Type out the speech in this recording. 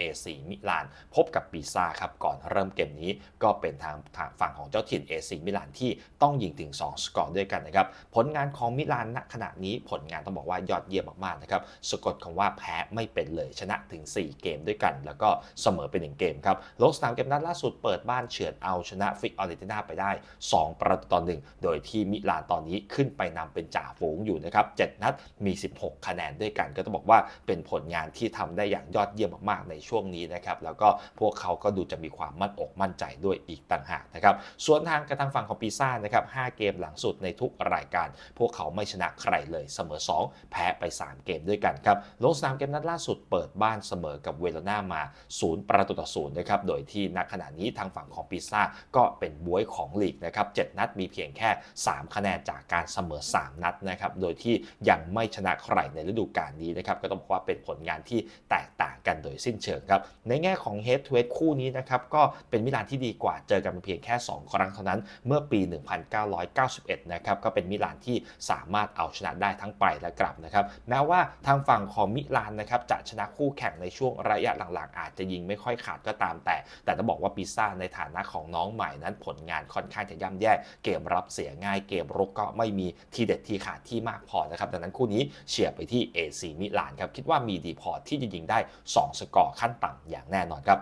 AC มิลาน พบกับปีซ่าครับก่อนเริ่มเกมนี้ก็เป็นทางฝั่งของเจ้าถิ่น AC มิลานที่ต้องยิงถึง 2 สกอร์ด้วยกันนะครับผลงานของมิลานณขณะนี้ผลงานต้องบอกว่ายอดเยี่ยมมากๆนะครับสะกดคำว่าแพ้ไม่เป็นเลยชนะถึง 4 เกมด้วยกัน แล้วก็เสมอเป็น1เกมครับลงสนามเกมนัดล่าสุดเปิดบ้านเฉือนเอาชนะฟิกออริตินาไปได้ 2 ประตูต่อหนึ่งโดยที่มิลานตอนนี้ขึ้นไปนำเป็นจ่าฝูงอยู่นะครับ7นัดมี 16 คะแนนด้วยกัน ก็ต้องบอกว่าเป็นผลงานที่ทำได้อย่างยอดเยี่ยมมากๆในช่วงนี้นะครับแล้วก็พวกเขาก็ดูจะมีความมั่นอกมั่นใจด้วยอีกต่างหากนะครับส่วนทางกระทางฝั่งของปีซ่านะครับ5เกมหลังสุดในทุกรายการ พวกเขาไม่ชนะใครเลยเสมอ 2 แพ้ไป 3 เกมด้วยกันครับลงสนามเกมนัดล่าสุดเปิดบ้านเสมอกับเวโรนามา 0 ประตูต่อศูนย์นะครับโดยที่ณขณะนี้ทางฝั่งของปีซ่าก็เป็นบวยของลีกนะครับ7นัดมีเพียงแค่ 3 คะแนนจากการเสมอ 3 นัดนะครับโดยที่ยังไม่ชนะใครในฤดูกาลนี้นะครับก็ต้องบอกว่าเป็นผลงานที่แตกต่างกันโดยสิ้นเชิงครับ ในแง่ของ Head to Head คู่นี้นะครับก็เป็นมิลานที่ดีกว่าเจอกันเพียงแค่ 2 ครั้งเท่านั้นเมื่อปี 1991 นะครับก็เป็นมิลานที่สามารถเอาชนะได้ทั้งไปและกลับนะครับแม้ว่าทางฝั่งของมิลานนะครับจะชนะคู่แข่งในช่วงระยะหลังๆ อาจจะยิงไม่ค่อยขาดก็ตามแต่ แต่ต้องบอกว่าปิซ่าในฐานะของน้องใหม่นั้นผลงานค่อนข้างจะย่ำแย่ เกมรับเสียง่ายเกมรุกก็ไม่มีทีเด็ดทีขาดที่มากพอนะครับดังนั้นคู่นี้เชียร์ไปที่ AC มิลานครับคิดว่ามีดีพอที่จะยิงได้ 2 สกอร์ขั้นต่ำอย่างแน่นอนครับ